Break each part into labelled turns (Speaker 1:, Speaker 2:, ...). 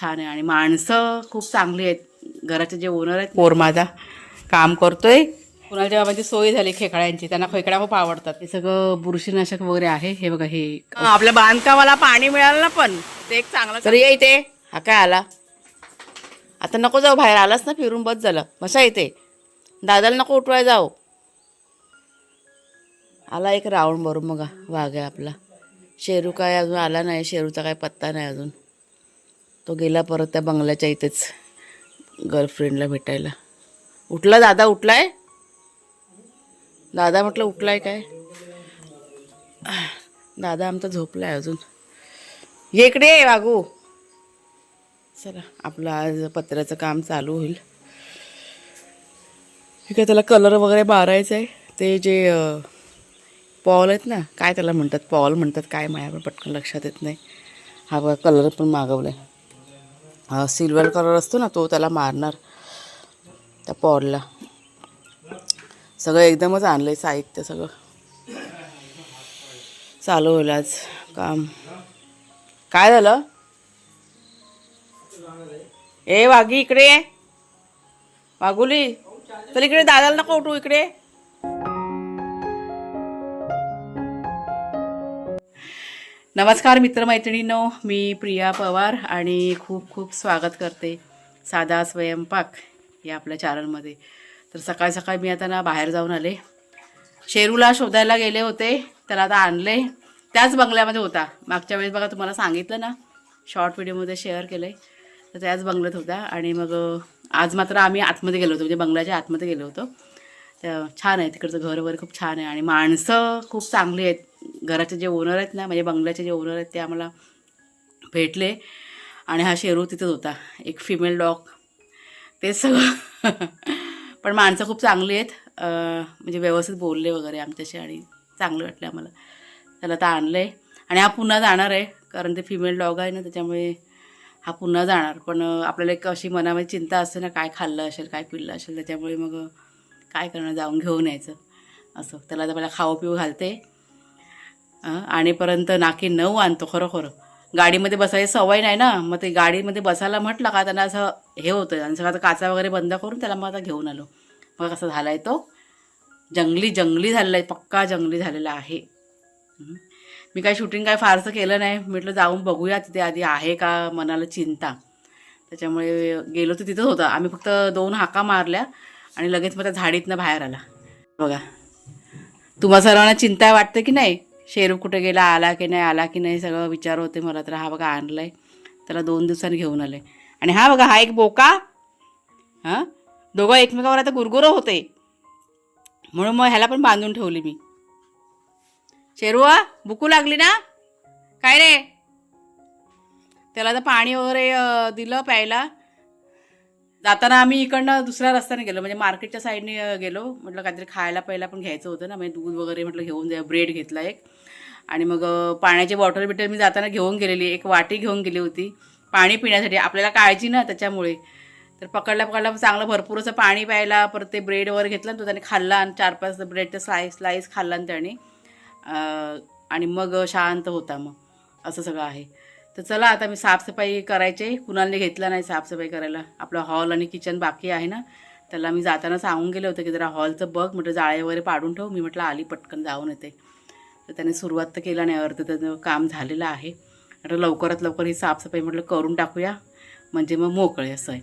Speaker 1: छान आहे. आणि माणसं खूप चांगली आहेत. घराचे जे ओनर आहेत पोर माझा काम करतोय. कुणाच्या बाबांची सोय झाली खेकड्यांची. त्यांना खेकड्या खूप आवडतात. हे सगळं बुरशीनाशक वगैरे आहे. हे बघा हे आपल्या बांधकामाला पाणी मिळालं ना पण ते एक चांगलं तर ये इथे. हा काय आला? आता नको जाऊ बाहेर. आलास ना फिरून बस झालं. बसा इथे. दादाला नको उठवाय जाऊ. आला एक राऊंड भरून बघा. वाघ आहे आपला. शेरू काय अजून आला नाही. शेरूचा काय पत्ता नाही अजून. तो गेला परत त्या बंगल्याच्या इथेच गर्लफ्रेंडला भेटायला. उठला दादा उठलाय? दादा म्हटलं उठलाय काय? दादा आमचा झोपलाय अजून. ये इकडे ये वागू. चला आपलं आज पत्र्याचं काम चालू होईल. ठीक आहे त्याला कलर वगैरे मारायचं आहे ते जे पॉल आहेत ना काय त्याला म्हणतात? पॉल म्हणतात काय माया पण पटकन लक्षात येत नाही. हा बघा कलर पण मागवला आहे सिल्वर कलर असतो ना तो त्याला मारणार. त्या पॉरला सगळं एकदमच आणलं आहे साहित्य सगळं. चालू होईल आज काम. काय झालं? ए वाघी इकडे वाघुली वागुली चल इकडे दादाला नको उठू इकडे नमस्कार मित्रमैत्रिणींनो मी प्रिया पवार आणि खूप खूप स्वागत करते साधा स्वयंपाक या आपल्या चॅनलमध्ये तर सकाळ सकाळी मी आता ना बाहेर जाऊन आले. शेरूला शोधायला गेले होते त्याला आता आणले. त्याच बंगल्यामध्ये होता. मागच्या वेळेस बघा तुम्हाला सांगितलं ना शॉर्ट व्हिडिओमध्ये शेअर केलं आहे तर त्याच बंगल्यात होता आणि मग आज मात्र आम्ही आतमध्ये गेलो होतो म्हणजे बंगल्याच्या आतमध्ये गेलो होतो. तर छान आहे तिकडचं घर वगैरे खूप छान आहे आणि माणसं खूप चांगली आहेत. घराचे जे ओनर आहेत ना म्हणजे बंगल्याचे जे ओनर आहेत ते आम्हाला भेटले. आणि हा शेरू तिथंच होता. एक फिमेल डॉग ते सगळं. पण माणसं खूप चांगली आहेत. म्हणजे व्यवस्थित बोलले वगैरे आमच्याशी आणि चांगलं वाटलं आम्हाला. त्याला तर आणलं आहे आणि हा पुन्हा जाणार आहे कारण ते फिमेल डॉग आहे ना त्याच्यामुळे हा पुन्हा जाणार. पण आपल्याला एक अशी मनामध्ये चिंता असते ना काय खाल्लं असेल काय पिल्लं असेल त्याच्यामुळे मग काय करणं जाऊन घेऊन यायचं. असं. त्याला तर मला खाऊ पिऊ घालते. आहे आणेपर्यंत नाकी नऊ आणतो खरं खरं गाडीमध्ये बसायची सवय नाही ना. मग ते गाडीमध्ये बसायला म्हटलं का त्यांना असं हे होतं. आणि सगळं आता काचा वगैरे बंद करून त्याला मग आता घेऊन आलो. मग कसं झाला आहे तो. जंगली जंगली झालेला आहे पक्का जंगली झालेला आहे. मी काय शूटिंग काय फारसं केलं नाही. म्हटलं जाऊन बघूया तिथे आधी आहे का मनाला चिंता. त्याच्यामुळे गेलो तर तिथंच होतं. आम्ही फक्त दोन हाका मारल्या आणि लगेच मग त्या झाडीतनं बाहेर आला. बघा. तुम्हा सर्वांना चिंता वाटते की नाही? शेरू कुठे गेला आला की नाही आला की नाही सगळं विचार होते मला. तर हा बघा आणलं आहे त्याला दोन दिवसांनी घेऊन आले. आणि हा बघा हा एक बोका. हां? दोघं एकमेकावर आता गुरगुरं होते. म्हणून मग ह्याला पण बांधून ठेवली मी. शेरुआ भुकू लागली ना? काय रे? त्याला आता पाणी वगैरे दिलं प्यायला. जाताना आम्ही इकडनं दुसऱ्या रस्त्याने गेलो. म्हणजे मार्केटच्या साईडने गेलो. म्हटलं काहीतरी खायला पहिला पण घ्यायचं होतं ना. म्हणजे दूध वगैरे म्हटलं घेऊन जा ब्रेड घेतला एक. आणि मग पाण्याची बॉटल बिटल मी जाताना घेऊन गेलेली. एक वाटी घेऊन गेली होती. पाणी पिण्यासाठी. आपल्याला काळजी ना त्याच्यामुळे. तर पकडला पकडला चांगलं भरपूर असं पाणी प्यायला परत ते ब्रेड वगैरे घेतलं आणि तो त्याने खाल्ला. आणि चार पाच ब्रेडचा स्लाईस स्लाईस खाल्ला आणि त्याने. आणि मग शांत होता मग. असं सगळं आहे. तर चला आता मी साफसफाई करायचे. कुणाला घेतला नाही साफसफाई करायला. आपला हॉल आणि किचन बाकी आहे ना. त्याला मी जाताना सांगून गेले होते की जरा हॉलचं बघ. म्हटलं जाळे वगैरे पाडून ठेव. मी म्हटलं आली पटकन जाऊन येते. तर त्याने सुरुवात तर केला नाही. अर्ध त्याचं काम झालेलं आहे. म्हटलं लवकरात लवकर ही साफसफाई म्हटलं करून टाकूया. म्हणजे मग मोकळे असं आहे.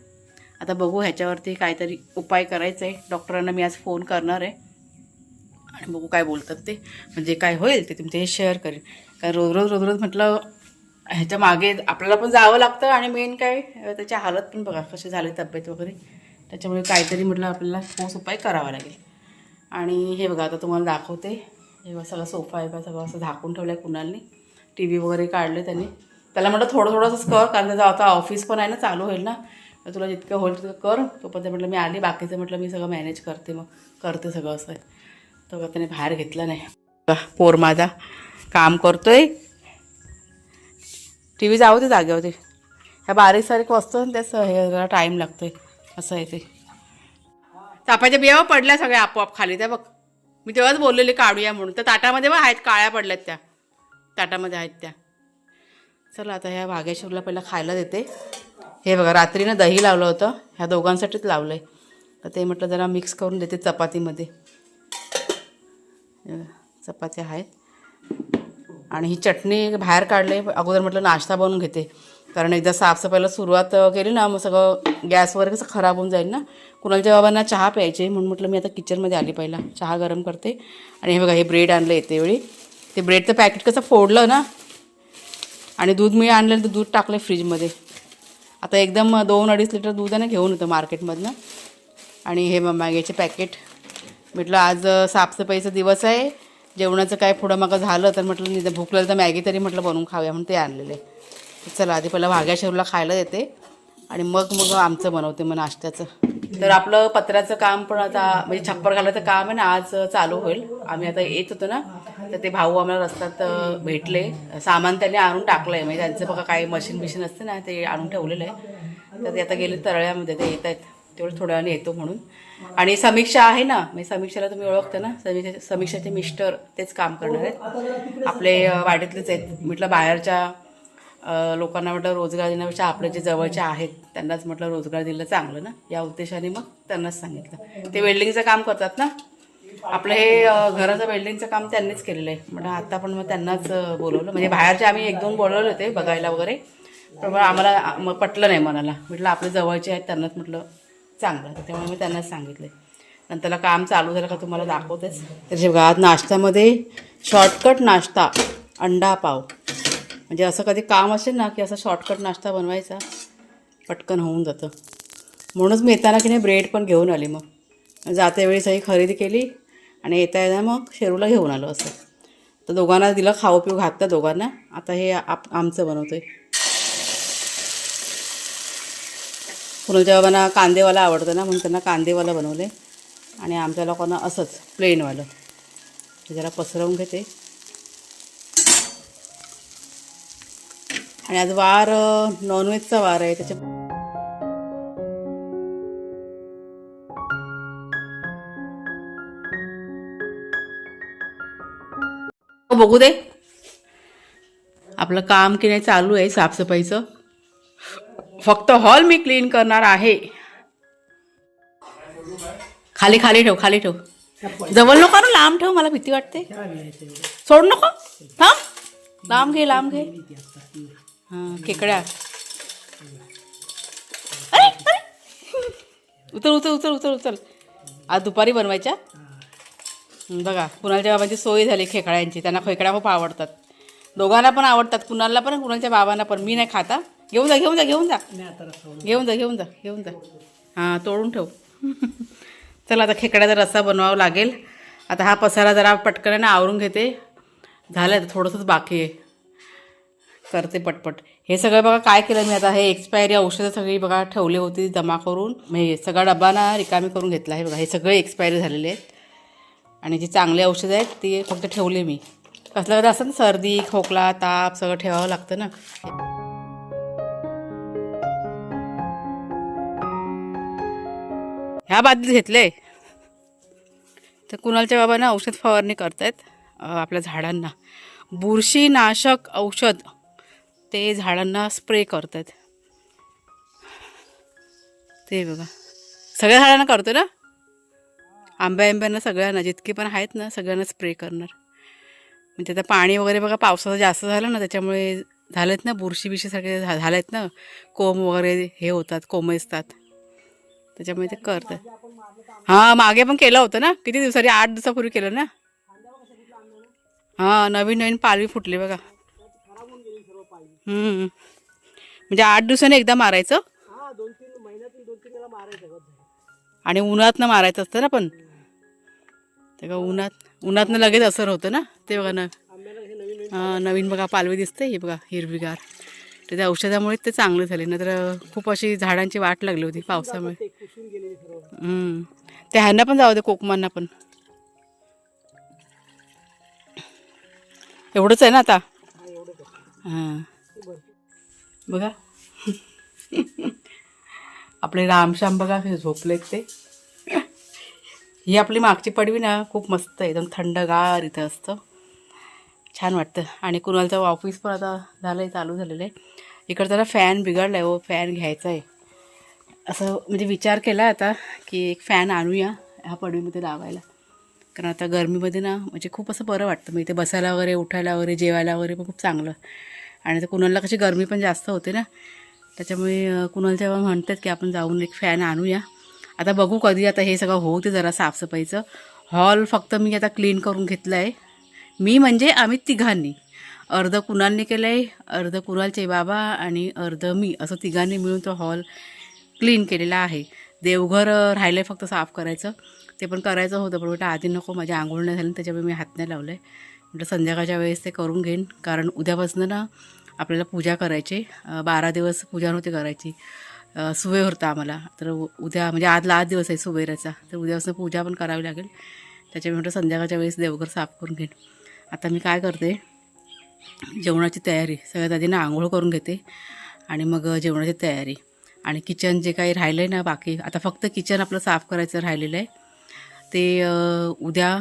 Speaker 1: आता बघू ह्याच्यावरती काहीतरी उपाय करायचा आहे. डॉक्टरांना मी आज फोन करणार आहे. आणि बघू काय बोलतात ते. म्हणजे काय होईल ते तुमचे हे शेअर करेन. कारण रोज रोज रोज रोज म्हटलं ह्याच्या मागे आपल्याला पण जावं लागतं आणि मेन काय त्याची हालत पण बघा कशी झाली तब्येत वगैरे. त्याच्यामुळे काहीतरी म्हटलं आपल्याला ठोस उपाय करावा लागेल. आणि हे बघा आता तुम्हाला दाखवते. हे बघा सगळं सोफा आहे बघा सगळं असं झाकून ठेवलं आहे कुणालने. टी व्ही वगैरे काढले त्यांनी. त्याला म्हटलं थोडं थोडंसंच कर कारण त्याचं आता ऑफिस पण आहे ना चालू होईल ना. तर तुला जितकं होईल तितकं कर. तोपर्यंत म्हटलं मी आली बाकीचं म्हटलं मी सगळं मॅनेज करते मग. करते सगळं असं. तो त्याने बाहेर घेतलं नाही. बघा, पोर माझा. काम करतोय. टी व्ही जाऊ दे जागेवरती. ह्या बारीक सारीक वस्तू आहे त्याच हे जरा टाईम लागतोय. असं आहे ते. चापाच्या बिया पडल्या सगळ्या आपोआप खाली. त्या बघ मी तेव्हाच बोललेली काढूया म्हणून. तर ताटामध्ये बघ आहेत काळ्या पडल्यात त्या. ताटामध्ये आहेत त्या. चला आता ह्या भागेश्वरला पहिला खायला देते. हे बघा रात्रीनं दही लावलं होतं. ह्या दोघांसाठीच लावलं आहे तर ते म्हटलं जरा मिक्स करून देते चपातीमध्ये. चपात्या आहेत. आणि ही चटणी बाहेर काढले अगोदर म्हटलं नाश्ता बनवून घेते. कारण एकदा साफसफाईला सुरुवात केली ना मग सगळं गॅसवर कसं खराब होऊन जाईल ना कुणालच्या बाबांना चहा प्यायचे म्हणून म्हटलं मी आता किचनमध्ये आली पहिला चहा गरम करते. आणि हे बघा हे ब्रेड आणलं येते वेळी. ते ब्रेडचं पॅकेट कसं फोडलं ना आणि दूध मी आणलेलं तर दूध टाकलं फ्रीजमध्ये. आता एकदम दोन अडीच लिटर दूध आहे ना घेऊन येतं मार्केटमधनं. आणि हे मग मॅगीचे पॅकेट. म्हटलं आज साफसफाईचा दिवस आहे. जेवणाचं काय पुढं मग झालं तर म्हटलं नाही भूक लागलं तर मॅगी तरी म्हटलं बनवून खाऊया म्हणून ते आणलेले. चला आधी पहिला भाग्या शेरूला खायला देते. आणि मग मग आमचं बनवते मग नाश्त्याचं. तर आपलं पत्र्याचं काम पण आता म्हणजे छप्पर घालायचं काम आहे ना आज चालू होईल. आम्ही आता येत होतो ना तर ते भाऊ आम्हाला रस्त्यात भेटले. सामान त्यांनी आणून टाकलं आहे म्हणजे त्यांचं बघा काही मशीन बिशीन असते ना ते आणून ठेवलेलं आहे. तर ते आता गेले तळ्यामध्ये ते येत आहेत तेवढं थोड्या वेळाने येतो म्हणून. आणि समीक्षा आहे ना म्हणजे समीक्षाला तुम्ही ओळखता ना समीक्षा समीक्षाचे मिस्टर तेच काम करणार आहेत. आपले अ, वाडीतलेच आहेत. म्हटलं बाहेरच्या लोकांना म्हटलं रोजगार देण्यापेक्षा आपले जे जवळचे आहेत त्यांनाच म्हटलं रोजगार दिलं चांगलं ना. या उद्देशाने मग त्यांनाच सांगितलं. ते वेल्डिंगचं काम करतात ना. आपलं हे घराचं वेल्डिंगचं काम त्यांनीच केलेलं आहे. म्हणजे आता पण मग त्यांनाच बोलवलं. म्हणजे बाहेरचे आम्ही एक दोन बोलवले होते बघायला वगैरे. पण आम्हाला पटलं नाही मनाला. म्हटलं आपले जवळचे आहेत त्यांनाच म्हटलं चांगलं त्यामुळे मी त्यांना सांगितलं नंतरला काम चालू झालं का तुम्हाला दाखवतेच. तर बघा नाश्त्यामध्ये शॉर्टकट नाश्ता अंडा पाव. म्हणजे असं कधी काम असेल ना की असं शॉर्टकट नाश्ता बनवायचा पटकन होऊन जातं. म्हणूनच मी येताना की नाही ब्रेड पण घेऊन आली मग. जाते वेळी सगळी खरेदी केली आणि येता येता मग शेरूला घेऊन आलो असं. तर दोघांना दिलं खाऊ पिऊ घातलं दोघांना. आता हे आप आमचं बनवतो आहे बाबांना कांदेवाला आवडतं ना म्हणून त्यांना कांदेवाला बनवले. आणि आमच्या लोकांना असंच प्लेनवालं. ते जरा पसरवून घेते. आणि आज वार नॉनव्हेजचा वार आहे त्याच्या बघू दे. आपलं काम की नाही चालू आहे साफसफाईचं. फक्त हॉल मी क्लीन करणार आहे. खाली खाली ठेव खाली ठेव. जवळ नको ना लांब ठेव मला भीती वाटते. सोड नको. थांब. लांब घे लांब घे. हां खेकड्या अरे, उतर उतर उचल उतर उचल आज दुपारी बनवायच्या? बघा कुणालच्या बाबांची सोय झाली खेकड्यांची. त्यांना खेकड्या खूप आवडतात. दोघांना पण आवडतात कुणाला पण कुणालच्या बाबांना पण. मी नाही खाता. घेऊन जा घेऊन जा घेऊन जा. घेऊन जा घेऊन जा घेऊन जा. हां तोडून ठेव. चला आता खेकड्याचा रस्सा बनवावा लागेल. आता हा पसारा जरा पटकन आवरून घेते. झालं आता थोडंसंच बाकी आहे. करते पटपट. हे सगळं बघा काय केलं मी आता. हे एक्सपायरी औषधं सगळी बघा ठेवली होती जमा करून. म्हणजे सगळा डबा ना रिकामी करून घेतला आहे बघा. हे सगळे एक्सपायरी झालेले आहेत. आणि जी चांगली औषधं आहेत ती फक्त ठेवले मी. कसलं कसं असतं ना सर्दी खोकला ताप सगळं ठेवावं लागतं ना. ह्या बादलीत घेतले तर कुणालच्या बाबांना औषध फवारणी करतायत. आपल्या झाडांना. बुरशीनाशक औषध ते झाडांना स्प्रे करतात ते बघा. सगळ्या झाडांना करतो ना? आंब्या आंब्यांना सगळ्यांना. जितके पण आहेत ना सगळ्यांना स्प्रे करणार. म्हणजे आता पाणी वगैरे बघा पावसाचं जास्त झालं ना त्याच्यामुळे झालेत ना बुरशी बिशी सगळे झा झालेत ना? कोंब वगैरे हे होतात कोंब असतात त्याच्यामुळे ते करतात. हां मागे पण केलं होतं ना? किती दिवसांनी? आठ दिवसापूर्वी केलं ना? हां नवीन नवीन पालवी फुटली बघा. म्हणजे आठ दिवसांनी एकदा मारायचं? आणि उन्हातनं मारायचं असतं ना पण? ते का उन्हात उन्हातनं लगेच असर होतं ना? ते बघा ना. नवीन बघा पालवी दिसते. हे बघा हिरवीगार. तर त्या औषधामुळे ते चांगले झाले. नंतर खूप अशी झाडांची वाट लागली होती पावसामुळे. ते ह्यांना पण जाऊ दे कोकमांना पण. एवढंच आहे ना आता? हां. बघा. आपले रामश्याम बघा झोपलेत ते. ही आपली मागची पडवी ना खूप मस्त आहे. एकदम थंडगार इथं असतं. छान वाटतं. आणि कुणालचं ऑफिस पण आता झालं आहे चालू झालेलं आहे. इकडं त्याला फॅन बिघडला आहे हो फॅन घ्यायचा आहे असं म्हणजे विचार केला आता की एक फॅन आणूया ह्या पडवीमध्ये लावायला. कारण आता गरमीमध्ये ना म्हणजे खूप असं बरं वाटतं. मग इथे बसायला वगैरे उठायला वगैरे जेवायला वगैरे पण खूप चांगलं. आणि तर कुणाला कशी गरमी पण जास्त होते ना त्याच्यामुळे अं, कुणाला तेव्हा म्हणतात की आपण जाऊन एक फॅन आणूया. आता बघू कधी आता हे सगळं होऊ ते जरा साफसफाईचं. हॉल फक्त मी आता क्लीन करून घेतलं आहे मी म्हणजे आम्ही तिघांनी. अर्ध कुणालने केलं आहे अर्ध कुणालचे बाबा आणि अर्ध मी असं तिघांनी मिळून तो हॉल क्लीन केलेला आहे. देवघर राहिलं आहे फक्त साफ करायचं. ते पण करायचं होतं पण म्हटलं आधी नको माझ्या आंघोळ नाही झाली त्याच्यामुळे मी हात नाही लावलं आहे म्हटलं संध्याकाळच्या वेळेस ते करून घेईन कारण उद्यापासून ना आपल्याला पूजा करायची. बारा दिवस पूजा नव्हती करायची. सुवेर सुवे होता आम्हाला. तर उ- उद्या म्हणजे आज लास्ट दिवस आहे सुवेराचा तर उद्यापासून पूजा पण करावी लागेल. त्याच्यामुळे म्हटलं संध्याकाळच्या वेळेस देवघर साफ करून घेईन. आता मी काय करते जेवणाची तयारी. सगळ्यात आधी ना आंघोळ करून घेते आणि मग जेवणाची तयारी. आणि किचन जे काही राहिलं आहे ना बाकी आता फक्त किचन आपलं साफ करायचं राहिलेलं आहे. ते उद्या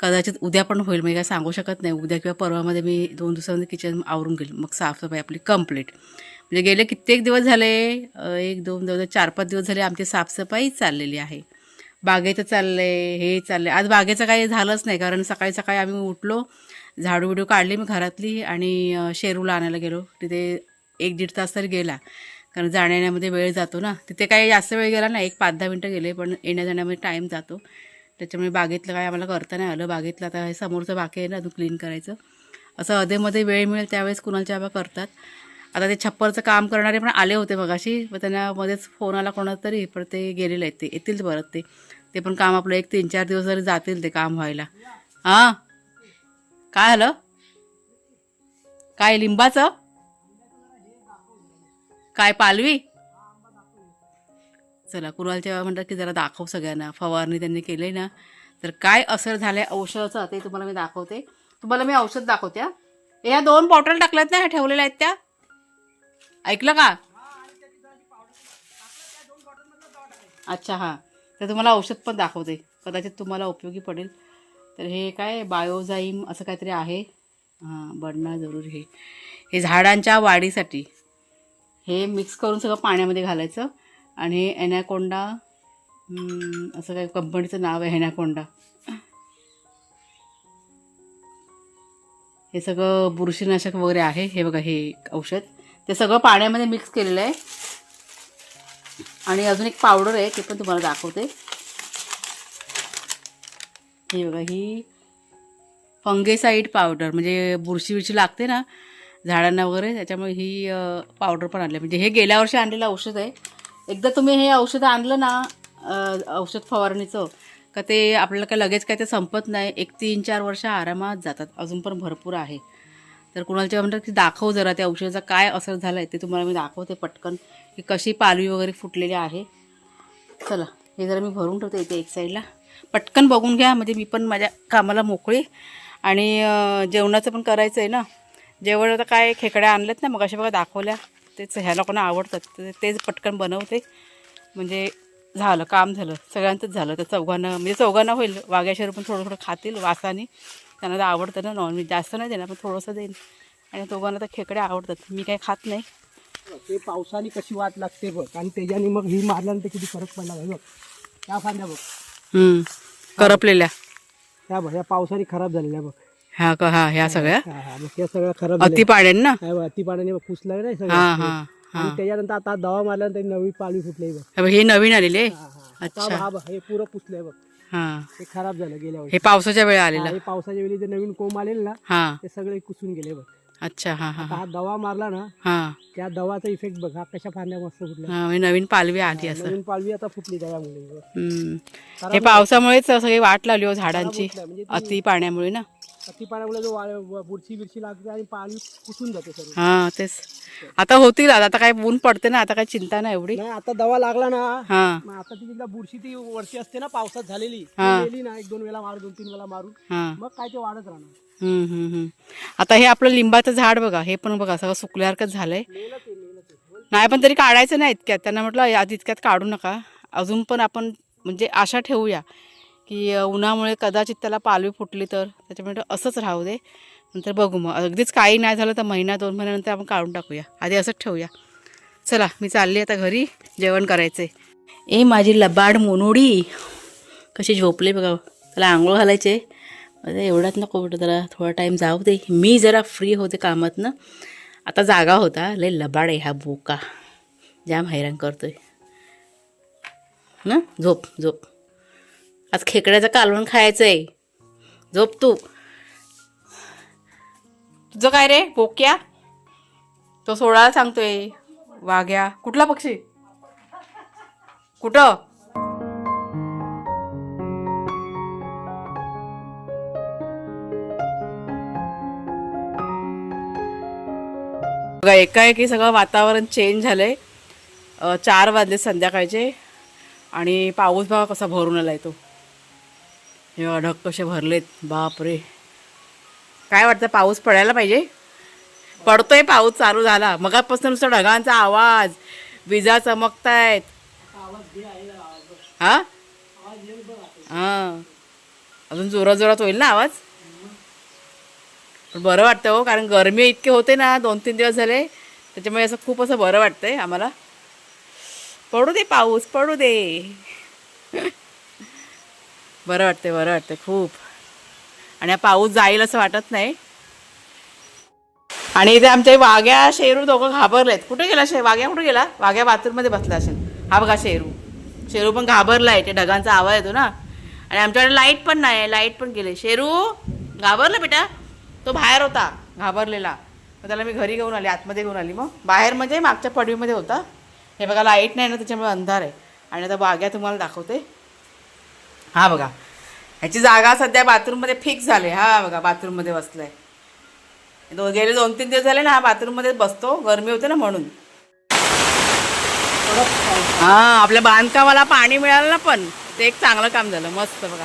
Speaker 1: कदाचित उद्या पण होईल मी काय सांगू शकत नाही. उद्या किंवा परवामध्ये मी दोन दिवसामध्ये किचन आवरून घेईल. मग साफसफाई आपली कंप्लीट म्हणजे गेले कित्येक दिवस झाले एक दोन दोन चार पाच दिवस झाले आमची साफसफाई चाललेली आहे. बागेचं चाललं आहे हे चाललं आहे आज बागेचं काही झालंच नाही कारण सकाळी सकाळी आम्ही उठलो झाडू बिडू काढली मी घरातली आणि शेरूला आणायला गेलो. तिथे एक दीड तास तरी गेला. कारण जाण्यायेण्यामध्ये वेळ जातो ना. तिथे काही जास्त वेळ गेला नाही. एक पाच दहा मिनटं गेले पण येण्या जाण्यामध्ये टाईम जातो. त्याच्यामुळे बागेतलं काय आम्हाला करता नाही आलं. बागेतलं आता हे समोरचं बाकी आहे ना अजून क्लीन करायचं. असं अधेमध्ये वेळ मिळेल त्यावेळेस कुणाच्या बाबा करतात. आता ते छप्परचं काम करणारे पण आले होते मगाशी. पण त्यांना मध्येच फोन आला कोणाला तरी पण ते गेलेले आहेत. ते येतील परत ते. ते पण काम आपलं एक तीन चार दिवस जरी जातील ते काम व्हायला. हां? काय आलं? काय लिंबाचं? काय पालवी? चला कुरालच्या म्हणतात की जरा दाखव सगळ्यांना. फवारणी त्यांनी केली ना. तर काय असर झालंय औषधाचं ते तुम्हाला मी दाखवते. तुम्हाला मी औषध दाखवते ह्या या दोन बॉटल टाकल्यात ना ह्या ठेवलेल्या आहेत त्या. ऐकलं का? अच्छा हां. तर तुम्हाला औषध पण दाखवते. कदाचित तुम्हाला उपयोगी पडेल. तर हे काय बायोझाईम असं काहीतरी आहे. हां बडणा जरूर हे. हे झाडांच्या वाढीसाठी हे मिक्स करून सगळं पाण्यामध्ये घालायचं. आणि हे एनॅकोंडा असं काय कंपनीचं नाव आहे एनॅकोंडा हे सगळं बुरशीनाशक वगैरे आहे. हे बघा हे औषध. ते सगळं पाण्यामध्ये मिक्स केलेलं आहे. आणि अजून एक पावडर आहे ते पण तुम्हाला दाखवते. हे बघा ही फंगेसाईड पावडर म्हणजे बुरशी बिरशी लागते ना झाडांना वगैरे त्याच्यामुळे ही पावडर पण आणली. म्हणजे हे गेल्या वर्षी आणलेलं औषध आहे. एकदा तुम्ही हे औषध आणलं ना औषध फवारणीचं का ते आपल्याला काय लगेच काय ते संपत नाही. एक तीन चार वर्ष आरामात जातात. अजून पण भरपूर आहे. तर कुणाला जेव्हा म्हणतात की दाखव जरा त्या औषधाचा काय असर झाला आहे ते तुम्हाला मी दाखवते पटकन की कशी पालवी वगैरे फुटलेली आहे. चला हे जरा मी भरून ठेवते इथे एक साईडला पटकन बघून घ्या. म्हणजे मी पण माझ्या कामाला मोकळी. आणि जेवणाचं पण करायचं आहे ना. जेवण आता काय खेकड्या आणल्यात ना मग अशा बघा दाखवल्या. तेच ह्या लोकांना आवडतात. तर तेच पटकन बनवते. म्हणजे झालं काम झालं. सगळ्यांचंच झालं. तर चौघांना म्हणजे चौघांना होईल. वाघ्याशेर पण थोडं थोडं खातील वासाने. त्यांना तर आवडतं ना नॉनव्हेज जास्त नाही देणार पण थोडंसं देईन आणि दोघांना तर खेकड्या आवडतात. मी काही खात नाही.
Speaker 2: ते पावसाने कशी वाट लागते बघ. आणि त्याच्याने मग ही मारल्यानंतर किती फरक पडला बघ. त्या फांद्या बघ.
Speaker 1: हम्म, करपलेल्या.
Speaker 2: त्या बघ या पावसाने खराब झालेल्या बघ.
Speaker 1: ह्या का हा ह्या सगळ्या?
Speaker 2: हा हा मग त्या सगळ्या खराब
Speaker 1: अति पाड्यान ना?
Speaker 2: अति पाण्याने बघ पुसलं नाही सगळं
Speaker 1: हा हा
Speaker 2: आणि त्याच्यानंतर आता दवा मारल्यानंतर नवी पाळी फुटली बघ.
Speaker 1: हे बघ, हे नवीन आलेले.
Speaker 2: हा, हा.
Speaker 1: अच्छा.
Speaker 2: आता हा बघ हे पुरं पुसलंय बघ.
Speaker 1: हा.
Speaker 2: हे खराब झालं गेल्या वर्षी.
Speaker 1: हे पावसाच्या वेळी
Speaker 2: हा,
Speaker 1: आलेलं
Speaker 2: हे पावसाच्या वेळी जे नवीन कोंब आलेले ना
Speaker 1: हा.
Speaker 2: ते सगळे कुसून गेले बघ.
Speaker 1: अच्छा हा हा
Speaker 2: आता हा. दवा मारला ना
Speaker 1: हा.
Speaker 2: त्या दवाचा इफेक्ट बघ कशा फांद्या मस्त फुटल्या.
Speaker 1: हा म्हणजे नवीन पालवी आली असं.
Speaker 2: नवीन पाळवी आता फुटली त्यामुळे बघ.
Speaker 1: हम्म. हे पावसामुळेच सगळी वाट लावली हो झाडांची.
Speaker 2: म्हणजे
Speaker 1: अति पाण्यामुळे ना.
Speaker 2: पाण्यामुळे जो बुरशी बिरशी लागते आणि पाणी कुसून जाते सर्व
Speaker 1: हा तेच. आता होतील आता काय ऊन पडते ना आता काय चिंता नाही एवढी.
Speaker 2: नाही आता दवा लागला ना
Speaker 1: हा.
Speaker 2: मग आता ती एकदा बुरशी ती वरची असते ना पावसात झालेली. ती
Speaker 1: हा.
Speaker 2: गेली ना एक दोन वेळा मारून दोन तीन वेळा मारून
Speaker 1: हा.
Speaker 2: मग काय ते वाढत राहणार.
Speaker 1: हम्म, हम्म, हम्म. आता हे आपलं लिंबाचं झाड बघा हे पण बघा सगळं सुकल्यासारखंच झालंय.
Speaker 2: मेलं ते मेलं ते
Speaker 1: नाही पण तरी काढायचं नाही इतक्यात. त्यांना म्हटलं आधी इतक्यात काढू नका. अजून पण आपण म्हणजे आशा ठेवूया. की उन्हामुळे कदाचित त्याला पालवी फुटली तर त्याच्यामुळे असंच राहू दे. नंतर बघू मग. अगदीच काही नाही झालं तर महिना दोन महिन्यानंतर आपण काढून टाकूया. आधी असंच ठेवूया. चला मी चालली आता घरी. जेवण करायचं आहे ए माझी लबाड मोनोडी. कशी झोपली बघा. त्याला आंघोळ घालायचे अरे एवढ्यात नको कुठं जरा थोडा टाईम जाऊ दे. मी जरा फ्री होते कामातनं. आता जागा होता. लय लबाड आहे हा बोका. जाम हैराण करतोय. ना झोप झोप. आज खेकड्याचं कालवण खायचं आहे झोप तू. तुझं काय रे? बोक्या तो सोडायला सांगतोय. वाघ्या. कुठला पक्षी? कुठं? बघा एकाएकी सगळं वातावरण चेंज झालंय. चार वाजले संध्याकाळचे आणि पाऊस बघा कसा भरून आलाय तो. हे ढग कसे भरलेत बापरे. काय वाटतं पाऊस पडायला पाहिजे? पडतोय पाऊस चालू झाला. मगापासून नुसतं ढगांचा आवाज विजा चमकतायत. हा? हा. अजून जोरात जोरात होईल ना आवाज? पण बरं वाटतं हो कारण गरमी इतके होते ना दोन तीन दिवस झाले त्याच्यामुळे असं खूप असं बरं वाटतंय आम्हाला. पडू दे पाऊस पडू दे. बरं वाटतंय बरं वाटतंय खूप. आणि हा पाऊस जाईल असं वाटत नाही. आणि इथे आमच्या वाघ्या शेरू दोघं घाबरलेत. कुठे गेला शे वाघ्या कुठे गेला? वाघ्या बाथरूममध्ये बसला असेल. हा बघा शेरू. शेरू पण घाबरला आहे ते ढगांचा आवाज येतो ना. आणि आमच्याकडे लाइट पण नाही लाइट पण गेले. शेरू घाबरलं बेटा? तो बाहेर होता घाबरलेला. मग त्याला मी घरी घेऊन आली आतमध्ये घेऊन आली मग. बाहेर म्हणजे मागच्या पडवीमध्ये होता. हे बघा लाइट नाही ना त्याच्यामुळे अंधार आहे. आणि आता वाघ्या तुम्हाला दाखवते. हा बघा. ह्याची जागा सध्या बाथरूममध्ये फिक्स झाले हा बघा बाथरूममध्ये बसलाय. दो गेले दोन तीन दिवस झाले ना हा बाथरूममध्ये बसतो. गरमी होते ना म्हणून. हा आपल्या बांधकामाला पाणी मिळालं ना पण ते एक चांगलं काम झालं. मस्त बघा.